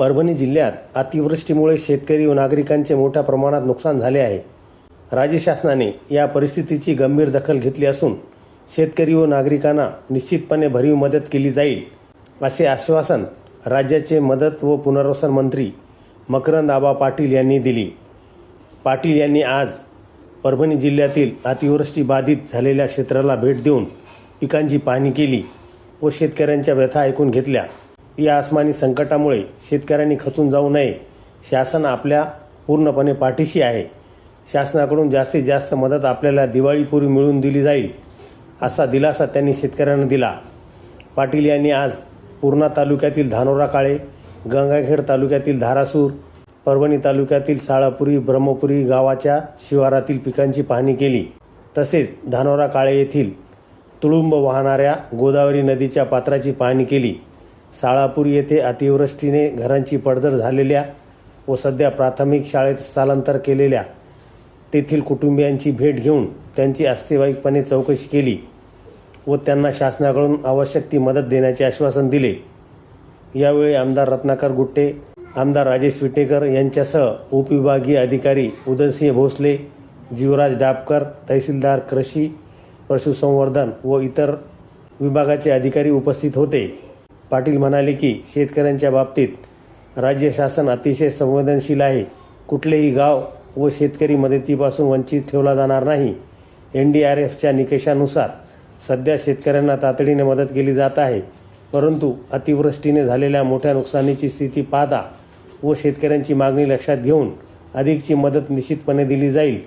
परभणी जिल्ह्यात अतिवृष्टीमुळे शेतकरी व नागरिकांचे मोठ्या प्रमाणात नुकसान झाले आहे. राज्य शासनाने या परिस्थितीची गंभीर दखल घेतली असून शेतकरी व नागरिकांना निश्चितपणे भरीव मदत केली जाईल असे आश्वासन राज्याचे मदत व पुनर्वसन मंत्री मकरंद आबा पाटील यांनी दिली. पाटील यांनी आज परभणी जिल्ह्यातील अतिवृष्टी बाधित झालेल्या क्षेत्राला भेट देऊन पिकांची पाहणी केली व शेतकऱ्यांच्या व्यथा ऐकून घेतल्या. या आसमानी संकटामुळे शेतकऱ्यांनी खचून जाऊ नये. शासन आपल्या पूर्णपणे पाठीशी आहे. शासनाकडून जास्तीत जास्त मदत आपल्याला दिवाळीपूर्वी मिळून दिली जाईल असा दिलासा त्यांनी शेतकऱ्यांना दिला. पाटील यांनी आज पूर्णा तालुक्यातील धानोरा काळे गंगाखेड तालुक्यातील धारासूर परभणी तालुक्यातील साळापुरी ब्रह्मपुरी गावाच्या शिवारातील पिकांची पाहणी केली. तसेच धानोरा काळे येथील तुळुंब वाहणाऱ्या गोदावरी नदीच्या पात्राची पाहणी केली. साळापूर येथे अतिवृष्टीने घरांची पडझड झालेल्या व सध्या प्राथमिक शाळेत स्थलांतर केलेल्या तेथील कुटुंबियांची भेट घेऊन त्यांची अस्तेवाईकपणे चौकशी केली व त्यांना शासनाकडून आवश्यक ती मदत देण्याचे आश्वासन दिले. यावेळी आमदार रत्नाकर गुट्टे आमदार राजेश विटेकर यांच्यासह उपविभागीय अधिकारी उदयसिंह भोसले जीवराज डाबकर तहसीलदार कृषी पशुसंवर्धन व इतर विभागाचे अधिकारी उपस्थित होते. पाटील म्हणाले की शेतकऱ्यांच्या बाबतीत राज्य शासन अतिशय संवेदनशील आहे. कुठलेही गाव व शेतकरी मदतीपासून वंचित ठेवला जाणार नाही. एन डी आर एफच्या निकषानुसार सध्या शेतकऱ्यांना तातडीने मदत केली जात आहे. परंतु अतिवृष्टीने झालेल्या मोठ्या नुकसानीची स्थिती पाहता व शेतकऱ्यांची मागणी लक्षात घेऊन अधिकची मदत निश्चितपणे दिली जाईल.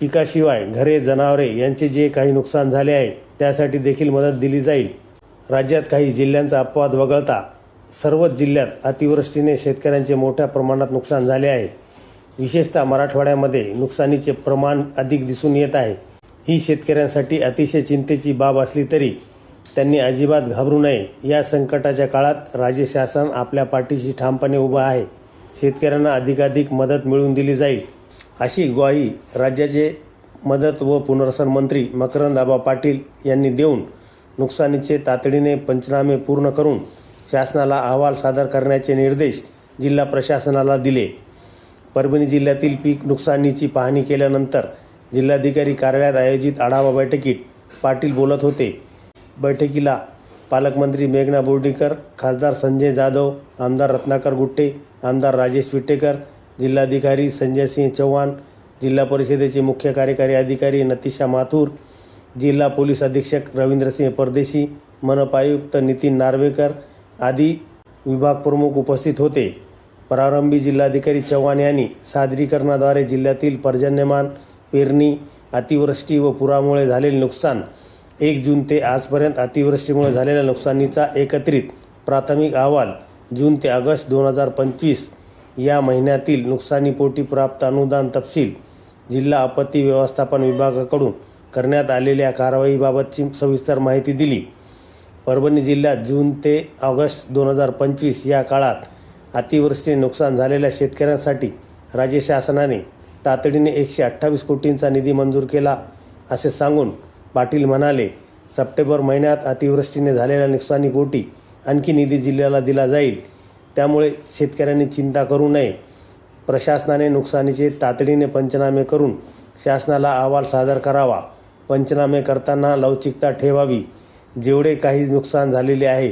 पिकाशिवाय घरे जनावरे यांचे जे काही नुकसान झाले आहे त्यासाठी देखील मदत दिली जाईल. राज्यात काही जिल्ह्यांचा अपवाद वगळता सर्वच जिल्ह्यात अतिवृष्टीने शेतकऱ्यांचे मोठ्या प्रमाणात नुकसान झाले आहे. विशेषतः मराठवाड्यामध्ये नुकसानीचे प्रमाण अधिक दिसून येत आहे. ही शेतकऱ्यांसाठी अतिशय चिंतेची बाब असली तरी त्यांनी अजिबात घाबरू नये. या संकटाच्या काळात राज्य शासन आपल्या पाठीशी ठामपणे उभं आहे. शेतकऱ्यांना अधिकाधिक मदत मिळवून दिली जाईल अशी ग्वाही राज्याचे मदत व पुनर्वसन मंत्री मकरंदाबा पाटील यांनी देऊन नुकसानीचे तातडीने पंचनामे पूर्ण करून शासनाला अहवाल सादर करण्याचे निर्देश जिल्हा प्रशासनाला दिले. परभणी जिल्ह्यातील पीक नुकसानीची पाहणी केल्यानंतर जिल्हाधिकारी कार्यालयात आयोजित आढावा बैठकीत पाटील बोलत होते. बैठकीला पालकमंत्री मेघना बोर्डीकर खासदार संजय जाधव आमदार रत्नाकर गुट्टे आमदार राजेश विटेकर जिल्हाधिकारी संजय सिंह चव्हाण जिल्हा परिषदेचे मुख्य कार्यकारी अधिकारी नतिशा माथूर जिल्हा पोलीस अधीक्षक रवींद्रसिंह परदेशी मनपा आयुक्त नितीन नार्वेकर आदी विभाग प्रमुख उपस्थित होते. प्रारंभी जिल्हाधिकारी चव्हाण यांनी सादरीकरणाद्वारे जिल्ह्यातील पर्जन्यमान पेरणी अतिवृष्टी व पुरामुळे झालेले नुकसान एक जून ते आजपर्यंत अतिवृष्टीमुळे झालेल्या नुकसानीचा एकत्रित प्राथमिक अहवाल जून ते ऑगस्ट दोन हजार पंचवीस या महिन्यातील नुकसानीपोटी प्राप्त अनुदान तपशील जिल्हा आपत्ती व्यवस्थापन विभागाकडून करण्यात आलेल्या कारवाईबाबतची सविस्तर माहिती दिली. परभणी जिल्ह्यात जून ते ऑगस्ट दोन हजार पंचवीस या काळात अतिवृष्टीने नुकसान झालेल्या शेतकऱ्यांसाठी राज्य शासनाने तातडीने एकशे अठ्ठावीस कोटींचा निधी मंजूर केला असे सांगून पाटील म्हणाले सप्टेंबर महिन्यात अतिवृष्टीने झालेल्या नुकसानीपोटी आणखी निधी जिल्ह्याला दिला जाईल. त्यामुळे शेतकऱ्यांनी चिंता करू नये. प्रशासनाने नुकसानीचे तातडीने पंचनामे करून शासनाला अहवाल सादर करावा. पंचनामे करताना लवचिकता ठेवावी. जेवढे काही नुकसान झालेले आहे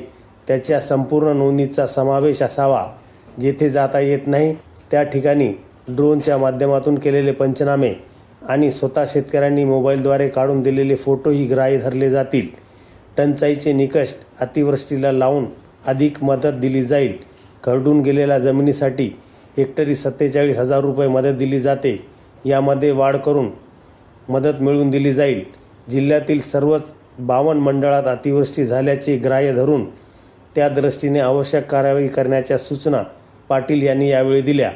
त्याच्या संपूर्ण नोंदीचा समावेश असावा. जेथे जाता येत नाही त्या ठिकाणी ड्रोनच्या माध्यमातून केलेले पंचनामे आणि स्वतः शेतकऱ्यांनी मोबाईलद्वारे काढून दिलेले फोटोही ग्राह्य धरले जातील. टंचाईचे निकष अतिवृष्टीला लावून अधिक मदत दिली जाईल. खरडून गेलेल्या जमिनीसाठी हेक्टरी सत्तेचाळीस हजार रुपये मदत दिली जाते. यामध्ये वाढ करून मदत मिळवून दिली जाईल. जिल्ह्यातील सर्वच बावन्न मंडळात अतिवृष्टी झाल्याचे ग्राह्य धरून त्या दृष्टीने आवश्यक कार्यवाही करण्याच्या सूचना पाटील यांनी यावेळी दिल्या.